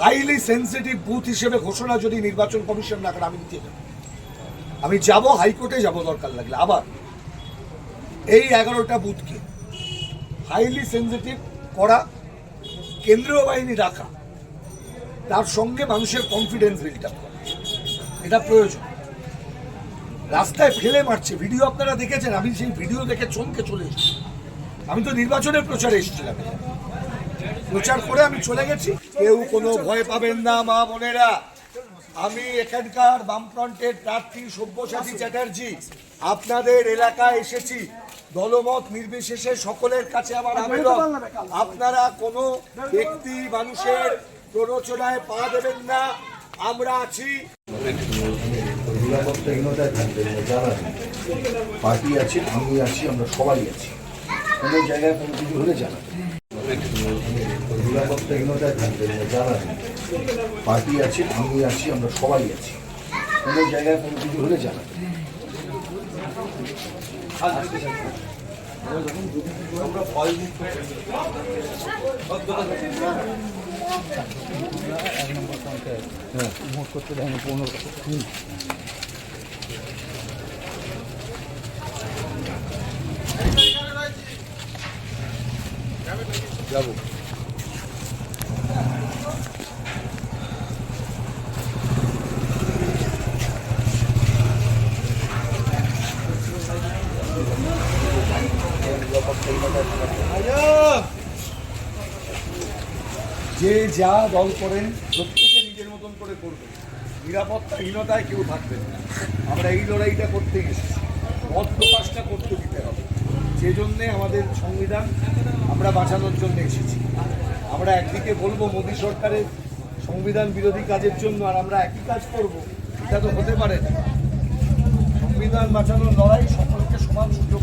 Highly sensitive booth হিসেবে ঘোষণা যদি নির্বাচন কমিশন না করে, আমি নিতে যাব। আমি যাব, হাইকোর্টে যাব, দরকার লাগলে। আবার, এই এগারোটা বুথকে হাইলি সেন্সিটিভ করা, কেন্দ্রীয় বাহিনী রাখা, তার সঙ্গে মানুষের কনফিডেন্স বিল্ড আপ করা, এটা প্রয়োজন। রাস্তায় ফেলে মারছে। ভিডিও আপনারা দেখেছেন, আমি সেই ভিডিও দেখে চমকে চলে এসেছি। আমি তো নির্বাচনের প্রচারে এসেছিলাম। প্রচার করে আমি চলে গেছি। কেউ কোনো ভয় পাবেন না, মা বোনেরা। আমি এখানকার বামফ্রন্টের প্রার্থী সব্যসাচী চ্যাটার্জি। আপনাদের এলাকায় এসেছি। দলমত নির্বিশেষে সকলের কাছে আমার আবেদন। আপনারা কোনো ব্যক্তি, মানুষের প্ররোচনায় পা দেবেন না। আমরা আছি। পার্টি আছে, আমি আছি, আমরা সবাই আছি। কোনো জায়গায় কোনো কিছু হলে জানাবেন। নিরাপত্তাহীনতায় থাকবেন জানাবেন পার্টি আছে, আমি আছি, আমরা সবাই আছি। কোনো জায়গায় কোনো কিছু হলে জানাবেন যে যা দল করেন, প্রত্যেকে নিজের মতন করে করবে নিরাপত্তাহীনতায় কেউ থাকবে না। আমরা এই লড়াইটা করতে গেছি মত করতে দিতে হবে। সেই জন্যে আমাদের সংবিধান আমরা বাঁচানোর জন্য এসেছি। আমরা একদিকে বলব মোদী সরকারের সংবিধান বিরোধী কাজের জন্য, আর আমরা একই কাজ করব। এটা তো হতে পারে। না সংবিধান বাঁচানোর লড়াই সকলকে সমান সুযোগ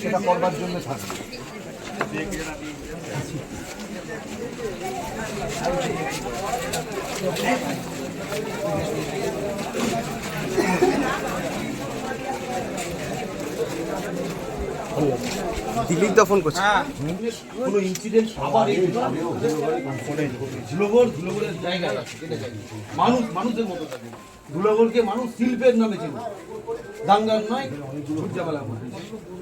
সেটা করবার জন্য থাকবে দিলীপ দা দফন করছে। কোনো ইনসিডেন্ট আবার এই ধুলোগড় জায়গা মানুষ মানুষের মতো থাকে। ধুলোগড়কে মানুষ শিল্পের নামে চেনে। দাঙ্গার নয় সূর্যাবেলা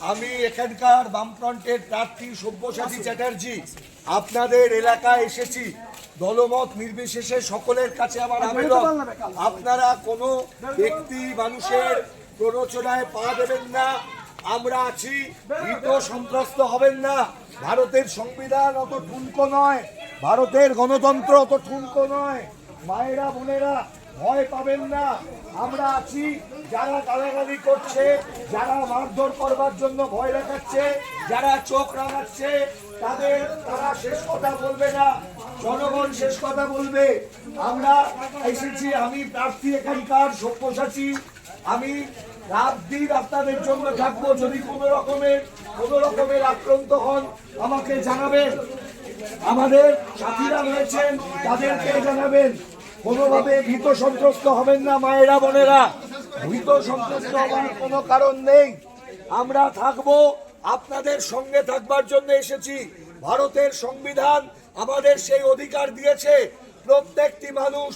আমি এখানকার বামফ্রন্টের প্রার্থী সব্যসাচী চ্যাটার্জি আপনাদের এলাকায় এসেছি। দলমত নির্বিশেষে সকলের কাছে আমার আবেদন। আপনারা কোনো ব্যক্তি মানুষের প্ররোচনায় পা দেবেন না। আমরা আছি ভীত সন্ত্রস্ত হবেন না। ভারতের সংবিধান অত ঠুনকো নয়। ভারতের গণতন্ত্র অত ঠুনকো নয়। মায়েরা বোনেরা ভয় পাবেন না। আমরা আছি, যারা গালাগালি করছে, যারা মারধর করবার জন্য ভয় দেখাচ্ছে, যারা চোখ রাঙাচ্ছে, তাদের, তারা শেষ কথা বলবে না, জনগণ শেষ কথা বলবে। আমরা এসেছি, আমি প্রার্থী এখানকার, সব্যসাচী। আমি রাত দিন আপনাদের জন্য থাকব, যদি কোনো রকমের কোনো রকমের আক্রান্ত হন, আমাকে জানাবেন। আমাদের সাথীরা রয়েছেন, তাদেরকে জানাবেন। কোনোভাবে ভীত সন্ত্রস্ত হবেন না, মায়েরা, বোনেরা। ভীত সন্ত্রস্ত হওয়ার কোনো কারণ নেই। আমরা থাকব, আপনাদের সঙ্গে থাকবার জন্য এসেছি। ভারতের সংবিধান আমাদের সেই অধিকার দিয়েছে। প্রত্যেকটি মানুষ,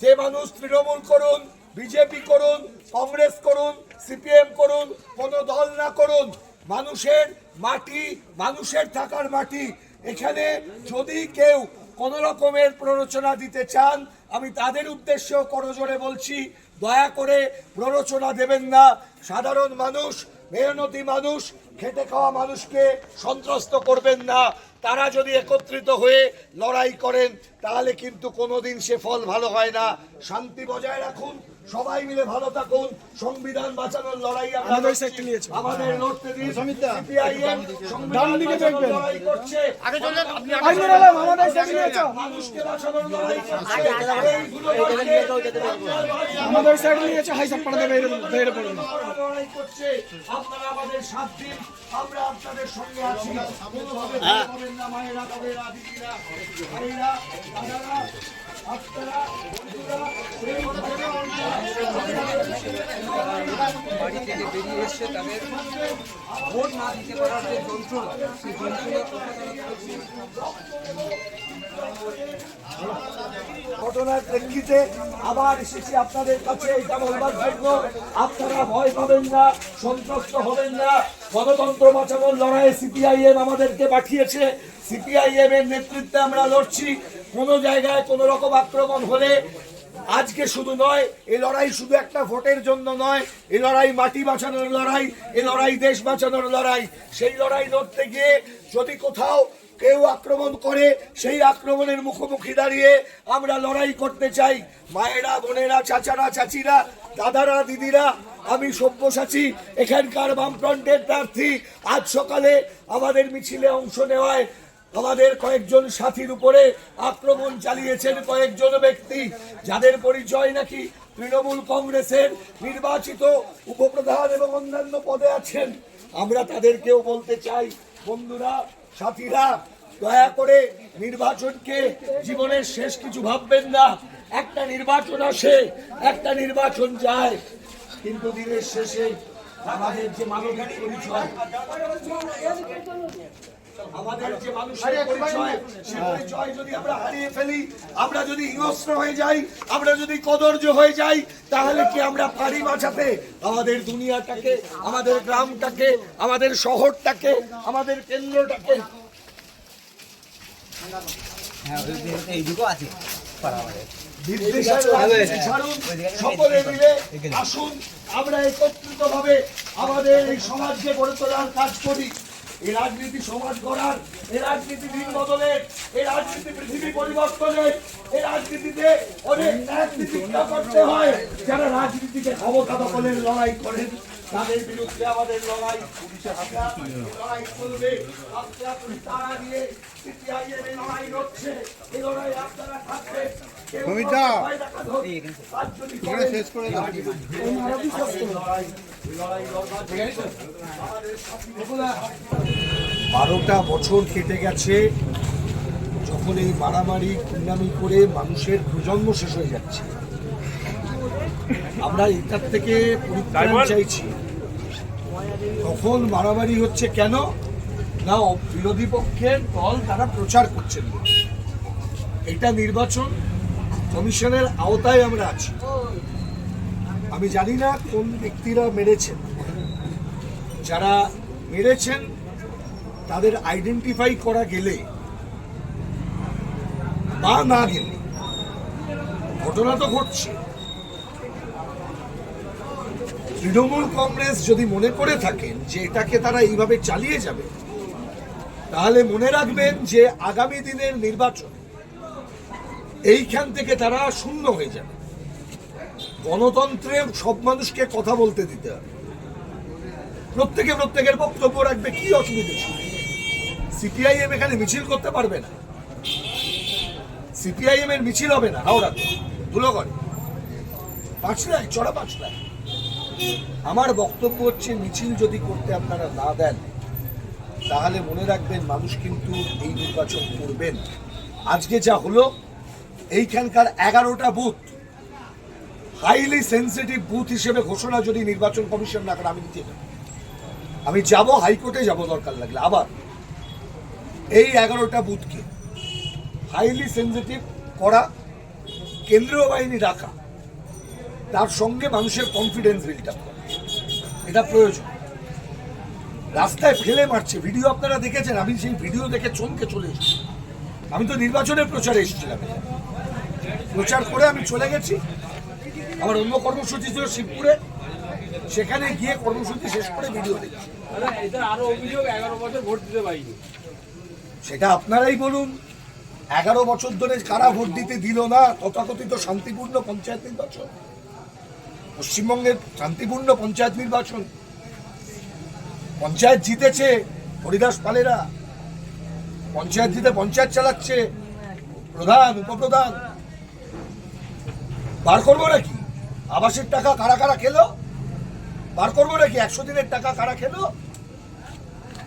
যে মানুষ তৃণমূল করুন, বিজেপি করুন, কংগ্রেস করুন, সিপিএম করুন, কোনো দল না করুন, মানুষের মাটি, মানুষের থাকার মাটি। এখানে যদি কেউ কোনো রকমের প্ররোচনা দিতে চান আমি তাদের উদ্দেশ্য করজোরে বলছি, দয়া করে প্ররোচনা দেবেন না। সাধারণ মানুষ, মেহনতি মানুষ, খেটে খাওয়া মানুষকে সন্ত্রস্ত করবেন না। তারা যদি একত্রিত হয়ে লড়াই করেন, তাহলে কিন্তু কোনোদিন সে ফল ভালো হয় না। শান্তি বজায় রাখুন। সবাই মিলে ভালো থাকুন সংবিধান বাঁচানোর লড়াই আমরা লড়ছি। আমাদের লড়তে দিন CPIM সংবিধান বাঁচানোর লড়াই করছে। মানুষকে বাঁচানোর লড়াই করছে। এইগুলো আমাদের সাইড নিয়েছে হাই সাপ পাড়া দেবে বের লড়াই করছে আপনারা আমাদের সাথ দিন আমরা আপনাদের সঙ্গে আছি। কোনোভাবে ভয় পাবেন না মায়েরা বাবেরা দিদিরা ভাইরা দাদারা আপনারা বন্ধুরা। বাড়ি থেকে বেরিয়ে এসছে তাদের ভোট না দিতে পারার যে সেই ঘটনার প্রেক্ষিতে আবার এসেছি আপনাদের কাছে, এটা বলবার জন্য আপনারা ভয় পাবেন না সন্ত্রস্ত হবেন না। গণতন্ত্র বাঁচানোর লড়াইয়ে সিপিআইএম আমাদেরকে পাঠিয়েছে। সিপিআইএম এর নেতৃত্বে আমরা লড়ছি। কোনো জায়গায় কোনো রকম আক্রমণ হলে আজকে শুধু নয় এই লড়াই শুধু একটা ভোটের জন্য নয় এই লড়াই মাটি বাঁচানোর লড়াই, এ লড়াই দেশ বাঁচানোর লড়াই। সেই লড়াই লড়তে গিয়ে যদি কোথাও কেউ আক্রমণ করে, সেই আক্রমণের মুখোমুখি দাঁড়িয়ে আমরা লড়াই করতে চাই। মায়েরা, বোনেরা, চাচারা, চাচিরা, দাদারা, দিদিরা, আমি সব্যসাচী, এখানকার বামফ্রন্টের প্রার্থী, আজ সকালে আমাদের মিছিলে অংশ নেওয়ায় আমাদের কয়েকজন সাথীর উপরে আক্রমণ চালিয়েছেন কয়েকজন ব্যক্তি, যাদের পরিচয় নাকি তৃণমূল কংগ্রেসের নির্বাচিত উপপ্রধান এবং অন্যান্য পদে আছেন। আমরা তাদেরকেও বলতে চাই, বন্ধুরা, সাথীরা, দয়া করে নির্বাচনকে জীবনের শেষ কিছু ভাববেন না। একটা নির্বাচন আসে, একটা নির্বাচন যায়। কিন্তু দিনের শেষে আমাদের যে মানবিক পরিচয় আমাদের যে মানুষের পরিচয় সে পরিচয় যদি আমরা হারিয়ে ফেলি আমরা যদি হিংস্র হয়ে যাই আমরা যদি কদর্য হয়ে যাই তাহলে কি আমরা পারি বাঁচাতে? আমাদের দুনিয়াটাকে আমাদের গ্রামটাকে আমাদের শহরটাকে আমাদের কেন্দ্রটাকে। আছে। সকলে মিলে আসুন আমরা একত্রিত ভাবে আমাদের এই সমাজকে গড়ে তোলার কাজ করি। এই রাজনীতি সমাজ গড়ার এই রাজনীতি দিন বদলের এই রাজনীতি পৃথিবী পরিবর্তনের এই রাজনীতিতে অনেক রাজনীতি করতে হয় যারা রাজনীতিকে ক্ষমতা দখলের লড়াই করেন। তাদের বিরুদ্ধে আমাদের লড়াই। আমরা লড়াই করবে আপনারা তারা দিয়ে সিপিআইএম এই লড়াই লড়ছে। এই লড়াই আপনারা লড়াই লড়াই বন্ধুরা, বারোটা বছর কেটে গেছে। যখন এই মারামারি গুন্ডামি করে মানুষের প্রজন্ম শেষ হয়ে যাচ্ছে। আমরা এটার থেকে পরিত্রাণ চাইছি। তখন মারামারি হচ্ছে কেন? না বিরোধী পক্ষের দল তারা প্রচার করছেন। এটা নির্বাচন কমিশনের আওতায় আমরা আছি। আমি জানি না কোন ব্যক্তিরা মেরেছেন। যারা মেরেছেন, তাদের আইডেন্টিফাই করা গেলে বা না গেলে, ঘটনা তো ঘটছে। তৃণমূল কংগ্রেস যদি মনে করে থাকেন যে এটাকে তারা এইভাবে চালিয়ে যাবে, তাহলে মনে রাখবেন যে আগামী দিনের নির্বাচন এইখান থেকে তারা শূন্য হয়ে যাবে। গণতন্ত্রে সব মানুষকে কথা বলতে দিতে হবে। প্রত্যেকে প্রত্যেকের বক্তব্য রাখবে, কি অসুবিধা? সিপিআইএম এখানে মিছিল করতে পারবে না। সিপিআইএম এর মিছিল হবে না হাওড়াতে ধুলোগড়ে পাঁচলায় চড়া পাঁচলায় আমার বক্তব্য হচ্ছে, মিছিল যদি করতে আপনারা না দেন, তাহলে মনে রাখবেন মানুষ কিন্তু এই নির্বাচন করবেন আজকে যা হলো, এইখানকার এগারোটা বুথ হাইলি সেন্সিটিভ বুথ হিসেবে ঘোষণা যদি নির্বাচন কমিশন না করে, আমি যাব। আমি যাব, হাইকোর্টে যাব, দরকার লাগলে আবার, এই এগারোটা বুথকে হাইলি সেন্সিটিভ করা, কেন্দ্রীয় বাহিনী রাখা তার সঙ্গে মানুষের কনফিডেন্স বিল্ড আপ করা। এটা প্রয়োজন। রাস্তায় ফেলে মারছে। ভিডিও আপনারা দেখেছেন আমি সেই ভিডিও দেখে চমকে চলে এসেছি। আমি তো নির্বাচনের প্রচারে এসেছিলাম। প্রচার করে আমি চলে গেছি। আমার অন্য কর্মসূচি ছিল শিবপুরে। সেখানে গিয়ে কর্মসূচি শেষ করে ভিডিও দেখছি। সেটা আপনারাই বলুন। এগারো বছর ধরে কারা ভোট দিতে দিল না? তথাকথিত শান্তিপূর্ণ পঞ্চায়েত নির্বাচন? পশ্চিমবঙ্গের শান্তিপূর্ণ পঞ্চায়েত নির্বাচন। পঞ্চায়েত জিতেছে হরিদাস পালেরা। পঞ্চায়েত জিতে পঞ্চায়েত চালাচ্ছে প্রধান, উপপ্রধান। বার করব নাকি? আবাসের টাকা কারা কারা খেলো? বার করব নাকি? একশো দিনের টাকা কারা খেলো?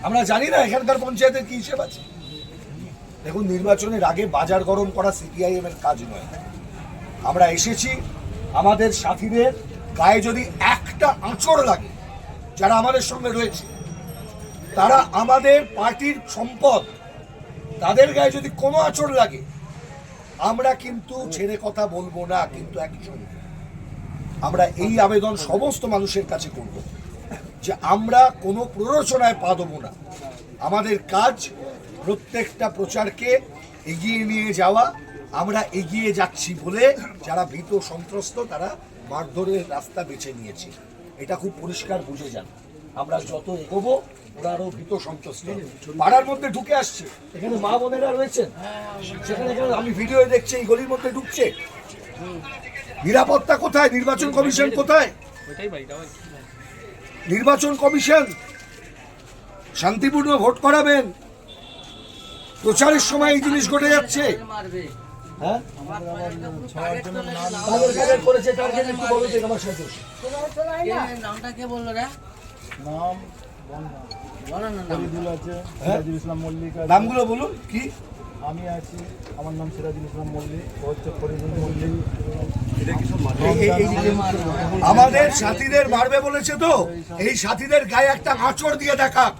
আমরা জানি না এখানকার পঞ্চায়েতের কি হিসেব আছে। দেখুন, নির্বাচনের আগে বাজার গরম করা সিপিআইএম এর কাজ নয়। আমরা এসেছি আমাদের সাথীদের গায়ে যদি একটা আঁচড় লাগে, যারা আমাদের সঙ্গে রয়েছে, তারা আমাদের পার্টির সম্পদ, তাদের গায়ে যদি কোনো আঁচড় লাগে, আমরা কিন্তু ছেড়ে কথা বলব না, কিন্তু একই সঙ্গে। আমরা এই আবেদন সমস্ত মানুষের কাছে করব, যে আমরা কোনো প্ররোচনায় পা দেবো না। আমাদের কাজ প্রত্যেকটা প্রচারকে এগিয়ে নিয়ে যাওয়া আমরা এগিয়ে যাচ্ছি বলে যারা ভীত সন্ত্রস্ত, তারা মারধরের রাস্তা বেছে নিয়েছে। এটা খুব পরিষ্কার বুঝে যান। আমরা যত এগোবো, ওরা আরও ভীত সন্ত্রস্ত পাড়ার মধ্যে ঢুকে আসছে। এখানে মা বোনেরা রয়েছেন। সেখানে আমি ভিডিও দেখছি, এই গলির মধ্যে ঢুকছে। নিরাপত্তা কোথায়? নির্বাচন কমিশন কোথায়? নির্বাচন কমিশন শান্তিপূর্ণ ভোট করাবেন। প্রচারের সময় এই জিনিস ঘটে যাচ্ছে। হ্যাঁ? করেছে টার্গেট একটু বলো তো আমার সাথে। নামটা কে বলল রে নাম আছে। নামগুলো বলুন কি? আমি আছি আমার নাম সিরাজুল ইসলাম মল্লিক হচ্ছে ফরিদুল মল্লিক। আমাদের সাথীদের মারবে বলেছে তো। এই সাথীদের গায়ে একটা আঁচড় দিয়ে দেখাক।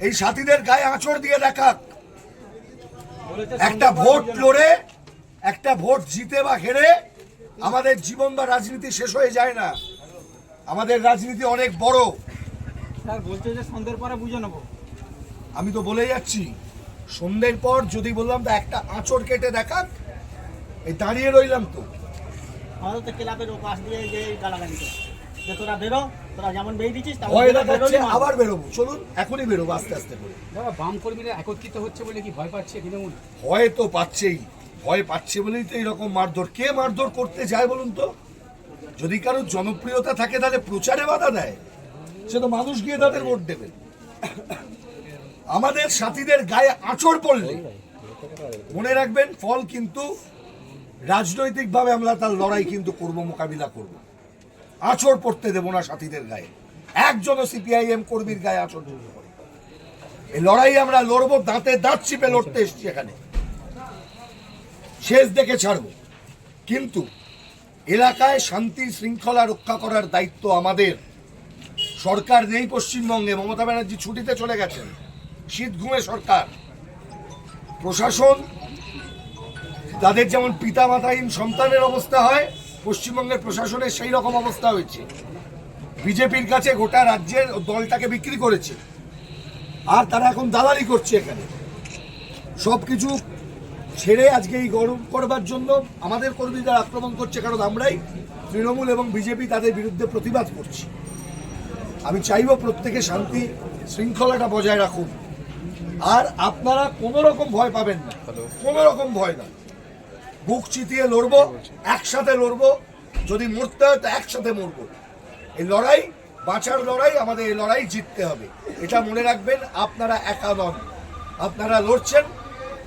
এই সাথীদের গায়ে আঁচড় দিয়ে দেখাক। একটা ভোট লড়ে একটা ভোট জিতে বা হেরে আমাদের জীবন বা রাজনীতি শেষ হয়ে যায় না। আমাদের রাজনীতি অনেক বড়। স্যার বলছে যে সন্ধ্যের পরে বুঝে নেব। আমি তো বলে যাচ্ছি সন্ধ্যের পর যদি বললাম তো একটা আঁচড় কেটে দেখাক এই দাঁড়িয়ে রইলাম তো। আমাদের তো ক্লাবের পাশ দিয়ে যে গালাগালি যে তোরা বেরো তোরা যেমন বেরিয়ে দিচ্ছিস ভয় দেখাচ্ছে আবার বেরোবো। চলুন এখনই বেরোবো আস্তে আস্তে করে। দাদা বাম কর্মীরা একত্রিত হচ্ছে বলে কি ভয় পাচ্ছে তৃণমূল? ভয় তো পাচ্ছেই। ভয় পাচ্ছে বলেই তো এরকম মারধর। কে মারধর করতে যায় বলুন তো? যদি কারোর জনপ্রিয়তা থাকে তাহলে প্রচারে বাধা দেয়। সে তো মানুষ গিয়ে তাদের ভোট দেবে। আমাদের সাথীদের গায়ে আঁচড় পড়লে মনে রাখবেন ফল কিন্তু রাজনৈতিকভাবে আমরা তার লড়াই কিন্তু করব মোকাবিলা করব। আঁচড় পড়তে দেব না সাথীদের গায়ে। একজনও সিপিআইএম কর্মীর গায়ে আঁচড় পড়তে এই লড়াই আমরা লড়বো, দাঁতে দাঁত চিপে লড়তে এসছি এখানে। শেষ দেখে ছাড়বো। কিন্তু এলাকায় শান্তি শৃঙ্খলা রক্ষা করার দায়িত্ব আমাদের। সরকার নেই পশ্চিমবঙ্গে, মমতা ব্যানার্জি ছুটিতে চলে গেছেন। শীত ঘুমে সরকার। প্রশাসন, তাদের যেমন পিতা মাতাহীন সন্তানের অবস্থা হয় পশ্চিমবঙ্গের প্রশাসনের সেই রকম অবস্থা হয়েছে। বিজেপির কাছে গোটা রাজ্যের দলটাকে বিক্রি করেছে। আর তারা এখন দালালি করছে এখানে। সব কিছু ছেড়ে আজকে এই গরম করবার জন্য আমাদের কর্মীরা আক্রমণ করছে কারণ আমরাই তৃণমূল এবং বিজেপি তাদের বিরুদ্ধে প্রতিবাদ করছি। আমি চাইব প্রত্যেকে শান্তি শৃঙ্খলাটা বজায় রাখুন। আর আপনারা কোনো রকম ভয় পাবেন না। কোনো রকম ভয় না। বুক চিতিয়ে লড়বো একসাথে লড়বো যদি মরতে হয় তো একসাথে মরবো। এই লড়াই বাঁচার লড়াই আমাদের এই লড়াই জিততে হবে। এটা মনে রাখবেন আপনারা একা নন। আপনারা লড়ছেন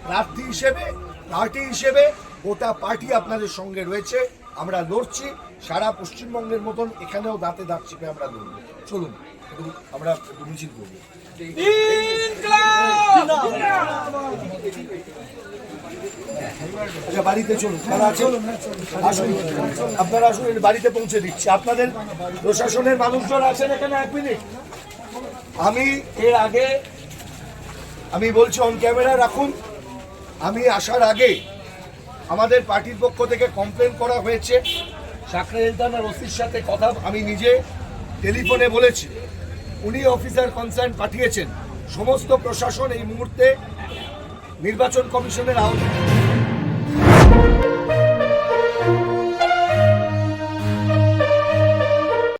প্রার্থী হিসেবে পার্টি হিসেবে গোটা পার্টি আপনাদের সঙ্গে রয়েছে। আমরা লড়ছি সারা পশ্চিমবঙ্গের মতন এখানেও দাঁতে দাঁত চিপে আমরা লড়ব। চলুন আমরা মিছিল করব। আচ্ছা বাড়িতে চলুন যারা আছেন? আসুন, আপনারা আসুন বাড়িতে পৌঁছে দিচ্ছি। আপনাদের প্রশাসনের মানুষজন আছেন এখানে এক মিনিট? আমি এর আগে, আমি বলছি অন ক্যামেরা রাখুন। আমি আসার আগে আমাদের পার্টির পক্ষ থেকে কমপ্লেন করা হয়েছে। সাকরাইল থানার ওসির সাথে কথা আমি নিজে টেলিফোনে বলেছি। উনি অফিসার কনসার্ন পাঠিয়েছেন। সমস্ত প্রশাসন এই মুহূর্তে নির্বাচন কমিশনের আওতায়